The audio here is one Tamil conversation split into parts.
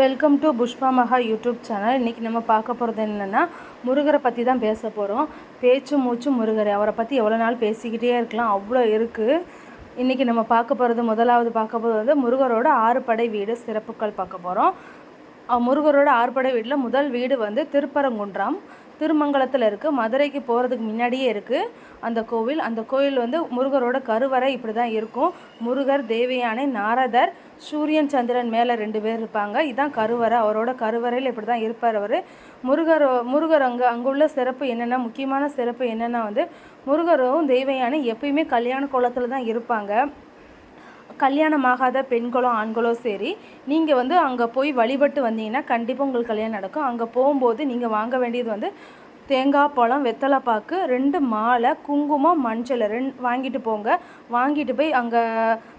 வெல்கம் டு புஷ்பா மகா யூடியூப் சேனல் இன்றைக்கி நம்ம பார்க்க போகிறது என்னென்னா முருகரை பற்றி தான் பேச போகிறோம் பேச்சு மூச்சு முருகர். அவரை பற்றி எவ்வளோ நாள் பேசிக்கிட்டே இருக்கலாம். அவ்வளோ இருக்குது இன்றைக்கி நம்ம பார்க்க போகிறது முதலாவது பார்க்க போகிறது வந்து முருகரோட ஆறு படை வீடு சிறப்புகள் பார்க்க போகிறோம் முருகரோட ஆர்படை வீட்டில் முதல் வீடு வந்து திருப்பரங்குன்றம். திருமங்கலத்தில் இருக்குது மதுரைக்கு போகிறதுக்கு முன்னாடியே இருக்குது அந்த கோவில் அந்த கோவில் வந்து முருகரோட கருவறை இப்படி தான் இருக்கும். முருகர் தேவயானை நாரதர் சூரியன் சந்திரன் மேலே ரெண்டு பேர் இருப்பாங்க. இதுதான் கருவறை. அவரோட கருவறையில் இப்படி தான் இருப்பார் அவர். முருகர் முருகர் அங்கே அங்குள்ள சிறப்பு என்னென்னா முக்கியமான சிறப்பு என்னென்னா வந்து முருகரும் தேவயானை எப்பயுமே கல்யாண கோலத்தில் தான் இருப்பாங்க. கல்யாணமாகாத பெண்களோ ஆண்களோ சரி நீங்கள் வந்து அங்கே போய் வழிபட்டு வந்தீங்கன்னா கண்டிப்பாக உங்களுக்கு கல்யாணம் நடக்கும். அங்கே போகும்போது நீங்கள் வாங்க வேண்டியது வந்து தேங்காய் பழம் வெத்தலை பாக்கு ரெண்டு மாலை குங்குமம் மஞ்சள். ரெண்டு வாங்கிட்டு போங்க. வாங்கிட்டு போய் அங்கே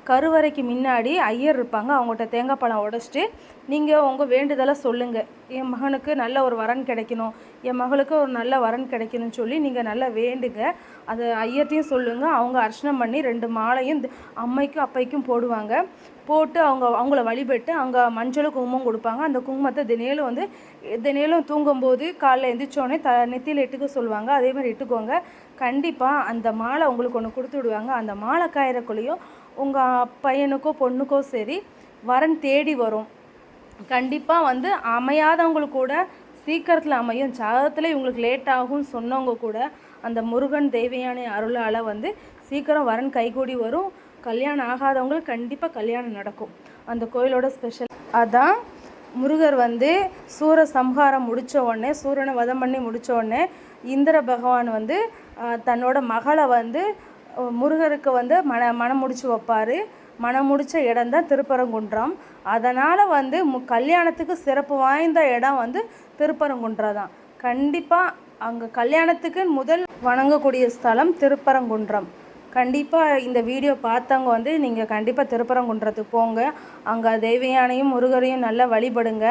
கருவறைக்கு முன்னாடி ஐயர் இருப்பாங்க. அவங்கள்ட்ட தேங்காய் பழம் உடச்சிட்டு நீங்கள் உங்கள் வேண்டுதலை சொல்லுங்கள் என் மகனுக்கு நல்ல ஒரு வரன் கிடைக்கணும். என் மகளுக்கு ஒரு நல்ல வரன் கிடைக்கணும்னு சொல்லி நீங்கள் நல்லா வேண்டுங்க. அது ஐயர்ட்டையும் சொல்லுங்கள் அவங்க அர்ச்சனை பண்ணி ரெண்டு மாலையும் அம்மைக்கும் அப்பைக்கும் போடுவாங்க. போட்டு அவங்க அவங்கள வழிபட்டு அங்கே மஞ்சளும் குங்குமம் கொடுப்பாங்க. அந்த குங்குமத்தை தினேலும் வந்து தினேலும் தூங்கும்போது காலைல எந்திரிச்சோடனே த நெத்தியில் இட்டுக்க சொல்லுவாங்க. அதே மாதிரி இட்டுக்கோங்க. கண்டிப்பாக அந்த மாலை உங்களுக்கு ஒன்று கொடுத்து விடுவாங்க. அந்த மாலை காயிறக்குள்ளேயும் உங்கள் பையனுக்கோ பொண்ணுக்கோ சரி வரன் தேடி வரும். கண்டிப்பாக வந்து அமையாதவங்களுக்கு கூட சீக்கிரத்தில் அமையும். ஜாதகத்தில் இவங்களுக்கு லேட் ஆகும்னு சொன்னவங்க கூட அந்த முருகன் தேவையான அருளால் வந்து சீக்கிரம் வரன் கைகூடி வரும். கல்யாணம் ஆகாதவங்களுக்கு கண்டிப்பாக கல்யாணம் நடக்கும். அந்த கோயிலோட ஸ்பெஷல் அதான் முருகர் வந்து சூர சம்ஹாரம் முடித்த உடனே சூரனை வதம் பண்ணி முடித்த உடனே இந்திர பகவான் வந்து தன்னோட மகளை வந்து முருகருக்கு வந்து மன மனம் முடிச்சு வைப்பார். மனம் முடித்த இடம் தான் திருப்பரங்குன்றம். அதனால் வந்து மு கல்யாணத்துக்கு சிறப்பு வாய்ந்த இடம் வந்து திருப்பரங்குன்றம் தான். கண்டிப்பாக அங்கே கல்யாணத்துக்கு முதல் வணங்கக்கூடிய ஸ்தலம் திருப்பரங்குன்றம். கண்டிப்பாக இந்த வீடியோ பார்த்தவங்க வந்து நீங்கள் கண்டிப்பாக திருப்பரங்குன்றத்துக்கு போங்க. அங்கே தெய்வயானையும் முருகரையும் நல்லா வழிபடுங்க.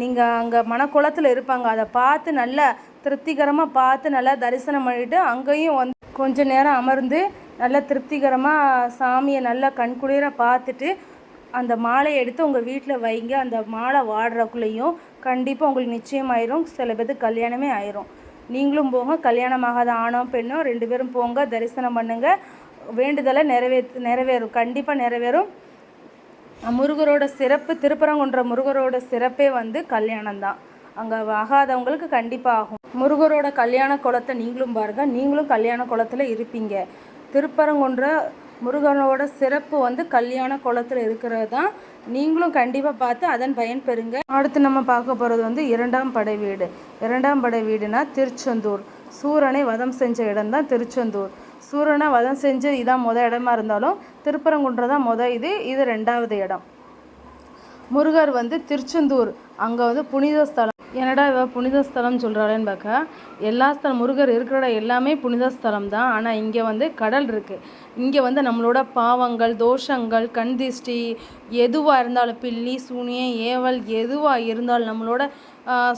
நீங்கள் அங்கே மனக்குளத்தில் இருப்பாங்க. அதை பார்த்து நல்லா திருப்திகரமாக பார்த்து நல்லா தரிசனம் பண்ணிவிட்டு அங்கேயும் வந்து கொஞ்ச நேரம் அமர்ந்து நல்லா திருப்திகரமாக சாமியை நல்லா கண்குளிர பார்த்துட்டு அந்த மாலையை எடுத்து உங்கள் வீட்டில் வைங்க. அந்த மாலை வாடுறக்குள்ளேயும் கண்டிப்பாக உங்களுக்கு நிச்சயமாயிரும். சில பேருக்கு கல்யாணமே ஆயிரும். நீங்களும் போங்க கல்யாணமாகாத ஆணோ பெண்ணோ ரெண்டு பேரும் போங்க தரிசனம் பண்ணுங்க. வேண்டுதலை நிறைவே நிறைவேறும் கண்டிப்பாக நிறைவேறும். முருகரோட சிறப்பு திருப்பரங்குன்ற முருகரோட சிறப்பே வந்து கல்யாணம் தான். அங்கே ஆகாதவங்களுக்கு கண்டிப்பாக ஆகும். முருகரோட கல்யாண குளத்தை நீங்களும் பாருங்கள் நீங்களும் கல்யாண குளத்தில் இருப்பீங்க. திருப்பரங்குன்ற முருகனோட சிறப்பு வந்து கல்யாண குளத்தில் இருக்கிறது தான். நீங்களும் கண்டிப்பாக பார்த்து அதன் பயன் பெறுங்க. அடுத்து நம்ம பார்க்க போகிறது வந்து இரண்டாம் படை வீடு. இரண்டாம் படை வீடுனா திருச்செந்தூர். சூரனை வதம் செஞ்ச இடம் தான் திருச்செந்தூர். சூரனை வதம் செஞ்சு இதான் மொதல் இடமா இருந்தாலும் திருப்பரங்குன்றம் தான் மொதல் இது இது ரெண்டாவது இடம். முருகர் வந்து திருச்செந்தூர். அங்கே வந்து புனித ஸ்தலம். என்னடா இவ புனித ஸ்தலம் சொல்கிறாளேன்னு பார்க்க எல்லா ஸ்தலம் முருகர் இருக்கிற எல்லாமே புனித ஸ்தலம் தான். ஆனால் இங்கே வந்து கடல் இருக்குது இங்கே வந்து நம்மளோட பாவங்கள் தோஷங்கள் கண் திஷ்டி எதுவாக இருந்தாலும் பில்லி சூனியம் ஏவல் எதுவாக இருந்தாலும் நம்மளோட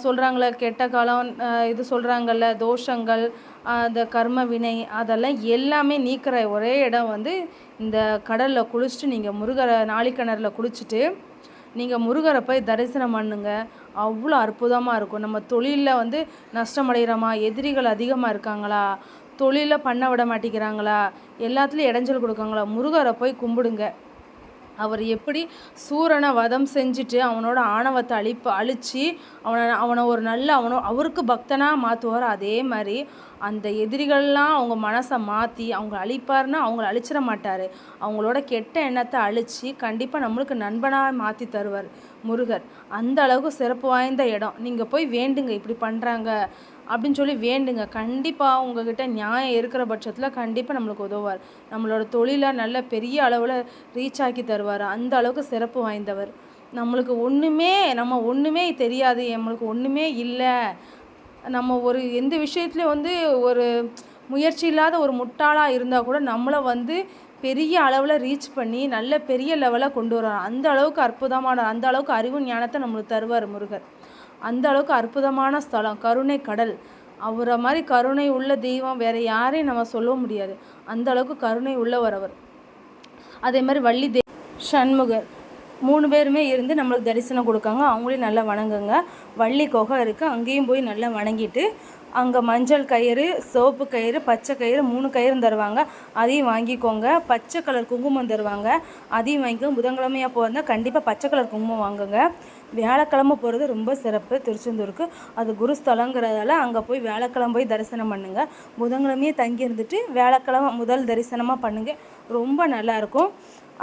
சொல்கிறாங்களே கெட்ட காலம் இது சொல்கிறாங்கல்ல தோஷங்கள் அந்த கர்ம வினை அதெல்லாம் எல்லாமே நீக்கிற ஒரே இடம் வந்து இந்த கடலில் குளிச்சுட்டு நீங்கள் முருகரை நாளிக்கிணறில் குளிச்சுட்டு நீங்கள் முருகரை போய் தரிசனம் பண்ணுங்க. அவ்வளோ அற்புதமாக இருக்கும். நம்ம தொழிலில் வந்து நஷ்டமடைகிறோமா எதிரிகள் அதிகமாக இருக்காங்களா? தொழிலில் பண்ண விட மாட்டேங்கிறாங்களா? எல்லாத்துலேயும் இடைஞ்சல் கொடுக்காங்களா முருகரை போய் கும்பிடுங்க. அவர் எப்படி சூரனை வதம் செஞ்சுட்டு அவனோட ஆணவத்தை அழிப்பு அழித்து அவனை அவனை ஒரு நல்ல அவனோ அவருக்கு பக்தனாக மாற்றுவார் அதே மாதிரி அந்த எதிரிகள்லாம் அவங்க மனசை மாற்றி அவங்க அழிப்பார்னா அவங்கள அழிச்சிட மாட்டார். அவங்களோட கெட்ட எண்ணத்தை அழித்து கண்டிப்பாக நம்மளுக்கு நண்பனாக மாற்றி தருவார் முருகர். அந்த அளவுக்கு சிறப்பு வாய்ந்த இடம். நீங்கள் போய் வேண்டுங்க. இப்படி பண்ணுறாங்க அப்படின்னு சொல்லி வேண்டுங்க. கண்டிப்பாக உங்ககிட்ட நியாயம் இருக்கிற பட்சத்தில் கண்டிப்பாக நம்மளுக்கு உதவுவார். நம்மளோட தொழிலை நல்ல பெரிய அளவில் ரீச் ஆக்கி தருவார். அந்த அளவுக்கு சிறப்பு வாய்ந்தவர். நம்மளுக்கு ஒன்றுமே நம்ம ஒன்றுமே தெரியாது. நம்மளுக்கு ஒன்றுமே இல்லை. நம்ம ஒரு எந்த விஷயத்துலையும் வந்து ஒரு முயற்சி இல்லாத ஒரு முட்டாளாக இருந்தால் கூட நம்மளை வந்து பெரிய அளவில் ரீச் பண்ணி நல்ல பெரிய லெவலில் கொண்டு வர்றார். அந்த அளவுக்கு அற்புதமான அந்த அளவுக்கு அறிவு ஞானத்தை நம்மளுக்கு தருவார் முருகர். அந்த அளவுக்கு அற்புதமான ஸ்தலம். கருணை கடல். அவரை மாதிரி கருணை உள்ள தெய்வம் வேறு யாரையும் நம்ம சொல்ல முடியாது. அந்த அளவுக்கு கருணை உள்ளவர் அவர். அதே மாதிரி வள்ளி தே சண்முகர். மூணு பேருமே இருந்து நம்மளுக்கு தரிசனம் கொடுக்காங்க. அவங்களையும் நல்லா வணங்குங்க. வள்ளி குகை இருக்குது அங்கேயும் போய் நல்லா வணங்கிட்டு அங்கே மஞ்சள் கயிறு சோப்பு கயிறு பச்சை கயிறு மூணு கயிறும் தருவாங்க. அதையும் வாங்கிக்கோங்க. பச்சை கலர் குங்குமம் தருவாங்க. அதையும் வாங்கிக்கோங்க. புதன்கிழமையாக போகிறதா கண்டிப்பாக பச்சை கலர் குங்குமம் வாங்குங்க. வியாழக்கிழமை போகிறது ரொம்ப சிறப்பு. திருச்செந்தூருக்கு. அது குருஸ்தலங்கிறதால அங்கே போய் வியாழக்கிழமை போய் தரிசனம் பண்ணுங்கள் புதன்கிழமையே தங்கி இருந்துட்டு வியாழக்கிழமை முதல் தரிசனமாக பண்ணுங்கள் ரொம்ப நல்லாயிருக்கும்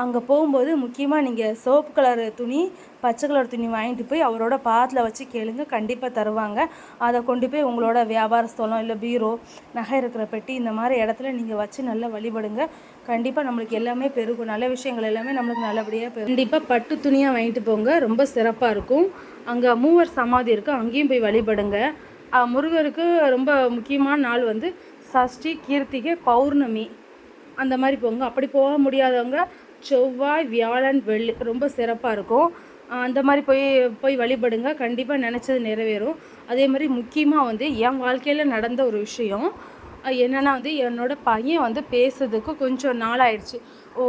அங்கே போகும்போது முக்கியமாக நீங்கள் சோப்பு கலர் துணி பச்சை கலர் துணி வாங்கிட்டு போய் அவரோட பாத்தில் வச்சு கேளுங்க கண்டிப்பாக தருவாங்க. அதை கொண்டு போய் உங்களோட வியாபார ஸ்தலம் இல்லை பீரோ நகை இருக்கிற பெட்டி இந்த மாதிரி இடத்துல நீங்கள் வச்சு நல்லா வழிபடுங்க. கண்டிப்பாக நம்மளுக்கு எல்லாமே பெருகும். நல்ல விஷயங்கள் எல்லாமே நம்மளுக்கு நல்லபடியாக பெருகும். கண்டிப்பாக பட்டு துணியாக வாங்கிட்டு போங்க. ரொம்ப சிறப்பாக இருக்கும். அங்கே மூவர் சமாதி இருக்குது அங்கேயும் போய் வழிபடுங்க. முருகருக்கு ரொம்ப முக்கியமான நாள் வந்து சஷ்டி கீர்த்திகை பௌர்ணமி. அந்த மாதிரி போங்க. அப்படி போக முடியாதவங்க செவ்வாய் வியாழன் வெள்ளி ரொம்ப சிறப்பாக இருக்கும். அந்த மாதிரி போய் போய் வழிபடுங்க. கண்டிப்பாக நினச்சது நிறைவேறும். அதே மாதிரி முக்கியமாக வந்து என் வாழ்க்கையில் நடந்த ஒரு விஷயம். என்னென்னா வந்து என்னோடய பையன் வந்து பேசுறதுக்கு கொஞ்சம் நாளாயிடுச்சு.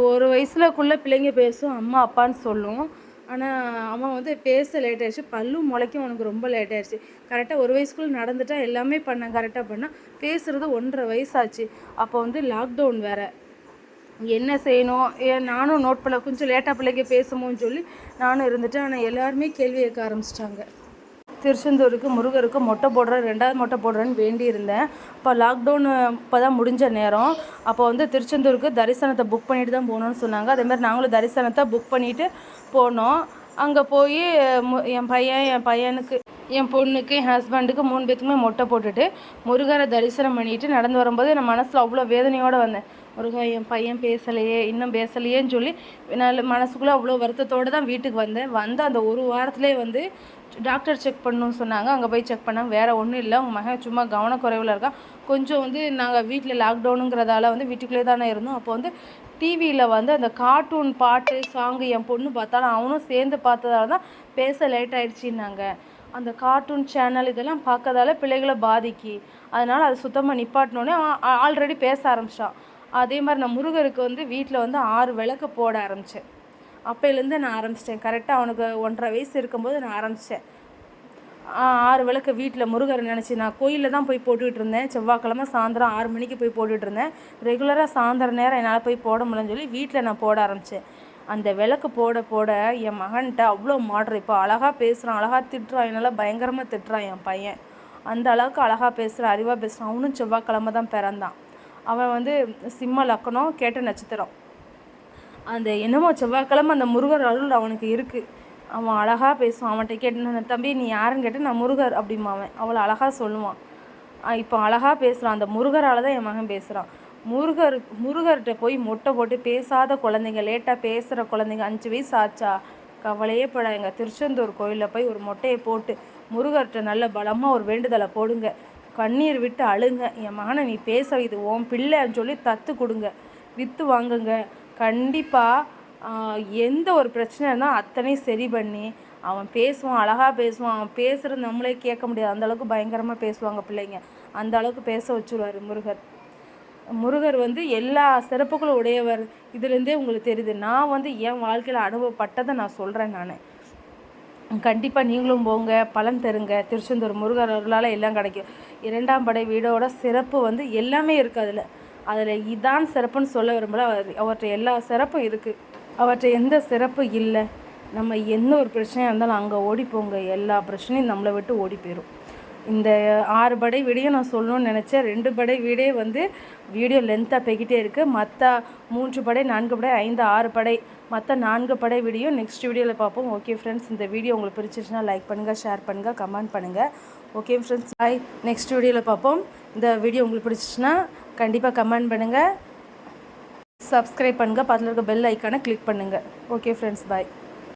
ஒரு வயசுலக்குள்ளே பிள்ளைங்க பேசும் அம்மா அப்பான்னு சொல்லும். ஆனால் அவன் வந்து பேச லேட் ஆயிடுச்சு. பல்லும் முளைக்கும் அவனுக்கு ரொம்ப லேட் ஆயிடுச்சு. கரெக்டாக ஒரு வயசுக்குள்ளே நடந்துட்டா எல்லாமே பண்ணேன் கரெக்டாக பண்ணால் பேசுகிறது ஒன்றரை வயசாச்சு. அப்போ வந்து லாக்டவுன் வேறு. என்ன செய்யணும்? ஏன் நானும் நோட் பண்ண கொஞ்சம் லேட்டாக பிள்ளைங்க பேசுமோன்னு சொல்லி நானும் இருந்துட்டேன். ஆனால் எல்லாருமே கேள்வி கேட்க ஆரம்பிச்சிட்டாங்க. திருச்செந்தூருக்கு முருகருக்கு மொட்டை போடுறேன் ரெண்டாவது மொட்டை போடுறேன்னு வேண்டி இருந்தேன் இப்போ லாக்டவுன் இப்போ தான் முடிஞ்ச நேரம். அப்போ வந்து திருச்செந்தூருக்கு தரிசனத்தை புக் பண்ணிட்டு தான் போகணுன்னு சொன்னாங்க. அதேமாதிரி நாங்களும் தரிசனத்தை புக் பண்ணிவிட்டு போனோம். அங்கே போய் என் பையன் என் பையனுக்கு என் பொண்ணுக்கு என் ஹஸ்பண்டுக்கு மூணு பேத்துக்குமே மொட்டை போட்டுட்டு முருகரை தரிசனம் பண்ணிட்டு நடந்து வரும்போது என் மனசில் அவ்வளோ வேதனையோடு வந்தேன். முருகா என் பையன் பேசலையே இன்னும் பேசலையேன்னு சொல்லி நான் மனசுக்குள்ளே அவ்வளோ வருத்தத்தோடு தான் வீட்டுக்கு வந்தேன். வந்து அந்த ஒரு வாரத்துலேயே வந்து டாக்டர் செக் பண்ணணும்னு சொன்னாங்க. அங்கே போய் செக் பண்ணாங்க வேறு ஒன்றும் இல்லை. உங்கள் மகன் சும்மா கவனக்குறைவில் இருக்கா கொஞ்சம் வந்து நாங்கள் வீட்டில் லாக்டவுனுங்கிறதால வந்து வீட்டுக்குள்ளே தானே இருந்தோம். அப்போ வந்து டிவியில் வந்து அந்த கார்ட்டூன் பாட்டு சாங்கு என் பொண்ணு பார்த்தாலும் அவனும் சேர்ந்து பார்த்ததால தான் பேச லேட் ஆயிடுச்சின்னாங்க. அந்த கார்ட்டூன் சேனல் இதெல்லாம் பார்க்கறதால பிள்ளைகளை பாதிக்கு. அதனால் அதை சுத்தமாக நிப்பாட்டினோடனே ஆல்ரெடி பேச ஆரம்பிச்சிட்டான். அதே மாதிரி நான் முருகருக்கு வந்து வீட்டில் வந்து ஆறு விளக்கு போட ஆரம்பித்தேன் அப்போலேருந்து நான் ஆரம்பிச்சிட்டேன். கரெக்டாக அவனுக்கு ஒன்றரை வயசு இருக்கும்போது நான் ஆரம்பித்தேன் ஆறு விளக்கு வீட்டில் முருகர் நினச்சி நான் கோயிலில் தான் போய் போட்டுக்கிட்டு இருந்தேன். செவ்வாய்க்கிழமை சாயந்தரம் ஆறு மணிக்கு போய் போட்டுக்கிட்டு இருந்தேன். ரெகுலராக சாயந்தரம் நேரம் என்னால் போய் போட முடியலன்னு சொல்லி வீட்டில் நான் போட ஆரம்பித்தேன் அந்த விளக்கு போட போட என் மகன்கிட்ட அவ்வளோ மாடுற இப்போ அழகாக பேசுகிறான் அழகாக திட்டுறான் என்னால் பயங்கரமாக திட்டுறான் என் பையன். அந்த அளவுக்கு அழகாக பேசுகிறான் அறிவாக பேசுகிறான் அவனும் செவ்வாய்க்கிழமை தான் பிறந்தான். அவன் வந்து சிம்ம லக்கணம் கேட்ட நட்சத்திரம். அந்த என்னமோ செவ்வாய்க்கிழமை அந்த முருகர் அருள் அவனுக்கு இருக்குது அவன் அழகாக பேசுவான் அவன்கிட்ட கேட்டு தம்பி நீ யாருன்னு கேட்டு நான் முருகர் அப்படிமா அவன். அவளை அழகாக சொல்லுவான். இப்போ அழகாக பேசுகிறான் அந்த முருகரால் தான் என் மகன் பேசுகிறான் முருகர் முருகர்கிட்ட போய் மொட்டை போட்டு பேசாத குழந்தைங்க லேட்டாக பேசுகிற குழந்தைங்க அஞ்சு வயசு ஆச்சா? கவலையே படாங்க திருச்செந்தூர் கோயிலில் போய் ஒரு மொட்டையை போட்டு முருகர்கிட்ட நல்ல பலமாக ஒரு வேண்டுதலை போடுங்க. கண்ணீர் விட்டு அழுங்க. என் மகனை நீ பேச இது ஓம் பிள்ளைன்னு சொல்லி தத்து கொடுங்க. விற்று வாங்குங்க. கண்டிப்பாக எந்த ஒரு பிரச்சனை இருந்தால் அத்தனையும் சரி பண்ணி அவன் பேசுவான் அழகாக பேசுவான். அவன் பேசுகிறது நம்மளே கேட்க முடியாது. அந்தளவுக்கு பயங்கரமாக பேசுவாங்க பிள்ளைங்க. அந்த அளவுக்கு பேச வச்சுருவார் முருகர். முருகர் வந்து எல்லா சிறப்புகளும் உடையவர். இதுலேருந்தே உங்களுக்கு தெரியுது. நான் வந்து என் வாழ்க்கையில் அனுபவப்பட்டதை நான் சொல்கிறேன் நான். கண்டிப்பாக நீங்களும் போங்க. பலன் தருங்க. திருச்செந்தூர் முருகர் அருளால் எல்லாம் கிடைக்கும். இரண்டாம் படை வீடோட சிறப்பு வந்து எல்லாமே இருக்குது அதில். அதில் இதான் சிறப்புன்னு சொல்ல விரும்பல. அவற்றை எல்லா சிறப்பும் இருக்குது அவற்றை எந்த சிறப்பு இல்லை. நம்ம எந்த ஒரு பிரச்சனையாக இருந்தாலும் அங்கே ஓடி போங்க. எல்லா பிரச்சனையும் நம்மளை விட்டு ஓடி போயிடும் இந்த ஆறு படை வீடியோ நான் சொல்லணும்னு நினச்சேன். ரெண்டு படை வீடே வந்து வீடியோ லென்த்தாக போய்கிட்டே இருக்குது மற்ற மூன்று படை நான்கு படை ஐந்து ஆறு படை மற்ற நான்கு படை வீடியோ நெக்ஸ்ட் வீடியோவில் பார்ப்போம். ஓகே ஃப்ரெண்ட்ஸ் இந்த வீடியோ உங்களுக்கு பிடிச்சிருச்சுன்னா லைக் பண்ணுங்கள் ஷேர் பண்ணுங்கள் கமெண்ட் பண்ணுங்கள் ஓகே ஃப்ரெண்ட்ஸ் பாய் நெக்ஸ்ட் வீடியோவில் பார்ப்போம். இந்த வீடியோ உங்களுக்கு பிடிச்சிச்சுன்னா கண்டிப்பாக கமெண்ட் பண்ணுங்கள் சப்ஸ்கிரைப் பண்ணுங்கள் பக்கத்தில் இருக்க பெல் ஐக்கானை கிளிக் பண்ணுங்கள் ஓகே ஃப்ரெண்ட்ஸ் பாய்